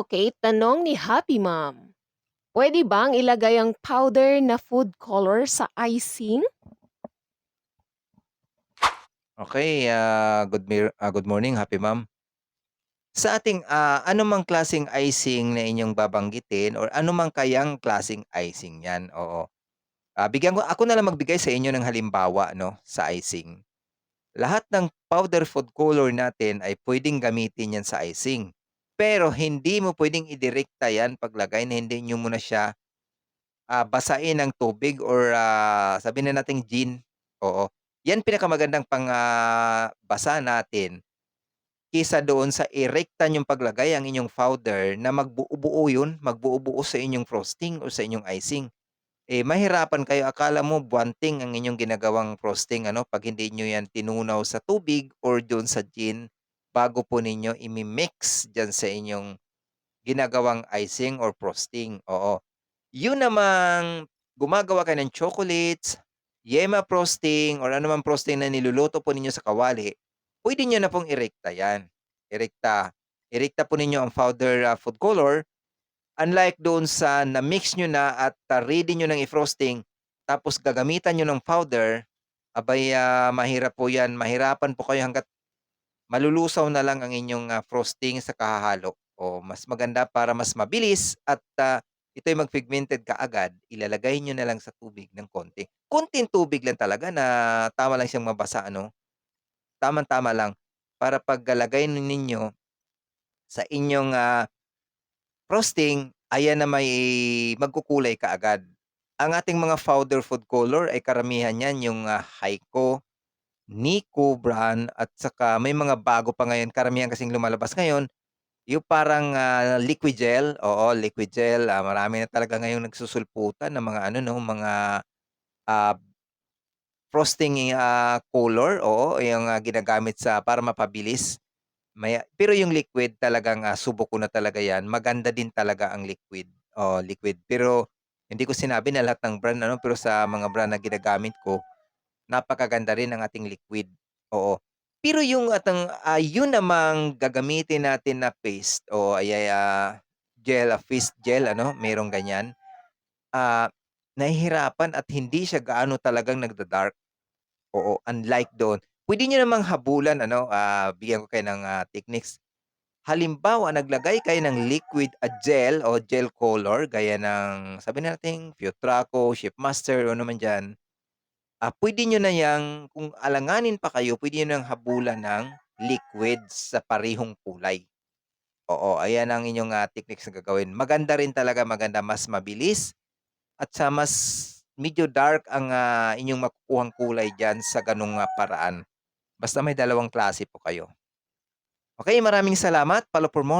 Okay, tanong ni Happy Mom. Pwede bang ilagay ang powder na food color sa icing? Okay, ah, good mir ah, good morning, happy ma'am. Sa ating, ah, anumang klaseng icing na inyong babanggitin or anumang kayang klaseng icing 'yan, oo. Ah, bigyan ko ako na lang magbigay sa inyo ng halimbawa 'no, sa icing. Lahat ng powder food color natin ay puwedeng gamitin 'yan sa icing. Pero hindi mo puwedeng idirekta 'yan paglagay na hindi niyo muna siya, ah, basain ng tubig or, ah, sabihin na nating gin, oo. 'Yan pinakamagandang pang, ah, basa natin kaysa doon sa irekta niyong paglagay ang inyong powder na magbuo-buo 'yun, magbuo-buo sa inyong frosting o sa inyong icing. Eh, mahirapan kayo akala mo buwanting ang inyong ginagawang frosting ano 'pag hindi niyo 'yan tinunaw sa tubig or doon sa gin bago po ninyo imi-mix diyan sa inyong ginagawang icing or frosting, oo. Yun namang gumagawa kayo ng chocolates, yema frosting or anumang frosting na niluluto po ninyo sa kawali, puwede niyo na pong irekta 'yan, irekta. Irekta po ninyo ang powder, ah, food color, unlike doon sa na-mix niyo na at, ah, ready niyo ng i-frosting tapos gagamitan niyo ng powder, abay, ah, mahirap po 'yan, mahirapan po kayo hangga't malulusaw na lang ang inyong, ah, frosting sa kahahalo. O mas maganda para mas mabilis at, ah, ito'y mag-pigmented kaagad, ilalagay niyo na lang sa tubig ng konti. Konting tubig lang talaga na tama lang siyang mabasa ano, tamang-tama lang para pagkalagay ninyo sa inyong, ah, frosting, ayan na may magkukulay kaagad. Ang ating mga powder food color ay karamihan niyan yung, ah, Hyco, Nico brand at saka may mga bago pa ngayon, karamihan kasing lumalabas ngayon, yung parang, ah, liquid gel, oo, liquid gel, ah, marami na talaga ngayong nagsusulputan ng mga ano 'no, mga, ah, frosting, ah, color, oo, yung, ah, ginagamit sa para mapabilis. Maya pero yung liquid talagang, ah, subok ko na talaga 'yan, maganda din talaga ang liquid, oo, liquid. Pero hindi ko sinabi na lahat ng brand ano, pero sa mga brand na ginagamit ko, napakaganda rin ang ating liquid, oo. Pero yung at ang, ah, yun namang gagamitin natin na paste o ay ay, ah, gel, ah, fist gel ano, merong ganyan, ah, nahihirapan at hindi siya gaano talagang nagda-dark, oo, unlike doon. Puwede niyo namang habulan ano, ah, bigyan ko kayo ng, ah, techniques. Halimbawa, naglagay kayo ng liquid, ah, gel o gel color gaya ng sabihin nating Futraco, Shipmaster o ano man diyan. Ah, puwede niyo na 'yang kung alanganin pa kayo, puwede niyo ng habulan ng liquid sa parehong kulay. Oo, ayan ang inyong, ah, techniques na gagawin. Maganda rin talaga, maganda, mas mabilis at sa mas medyo dark ang, ah, inyong makukuhang kulay diyan sa gano'ng, ah, paraan. Basta may dalawang klase po kayo. Okey, maraming salamat. Follow for more.